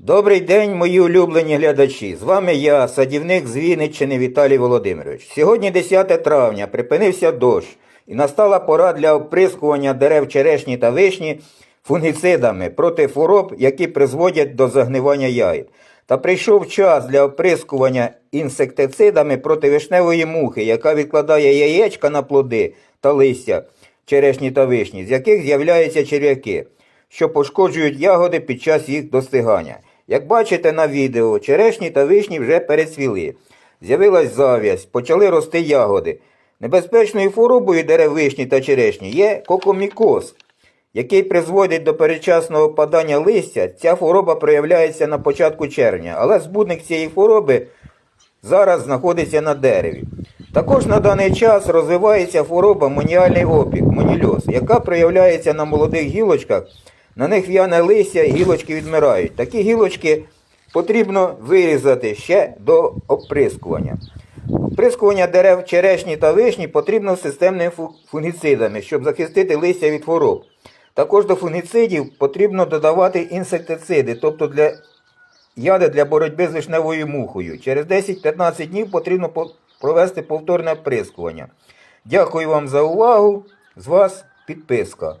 Добрий день, мої улюблені глядачі. З вами я, садівник з Вінниччини Віталій Володимирович. Сьогодні 10 травня, припинився дощ і настала пора для оприскування дерев черешні та вишні фунгіцидами проти хвороб, які призводять до загнивання ягід. Та прийшов час для оприскування інсектицидами проти вишневої мухи, яка відкладає яєчка на плоди та листя черешні та вишні, з яких з'являються черв'яки що пошкоджують ягоди під час їх достигання. Як бачите на відео, черешні та вишні вже перецвіли. З'явилась зав'язь, почали рости ягоди. Небезпечною хворобою дерев вишні та черешні є кокомікоз, який призводить до передчасного опадання листя. Ця хвороба проявляється на початку червня, але збудник цієї хвороби зараз знаходиться на дереві. Також на даний час розвивається хвороба моніальний опік, монільоз, яка проявляється на молодих гілочках. На них в'яне листя, гілочки відмирають. Такі гілочки потрібно вирізати ще до оприскування. Оприскування дерев черешні та вишні потрібно системними фу- фунгіцидами, щоб захистити листя від хвороб. Також до фунгіцидів потрібно додавати інсектициди, тобто для яди для боротьби з вишневою мухою. Через 10-15 днів потрібно провести повторне оприскування. Дякую вам за увагу. З вас підписка.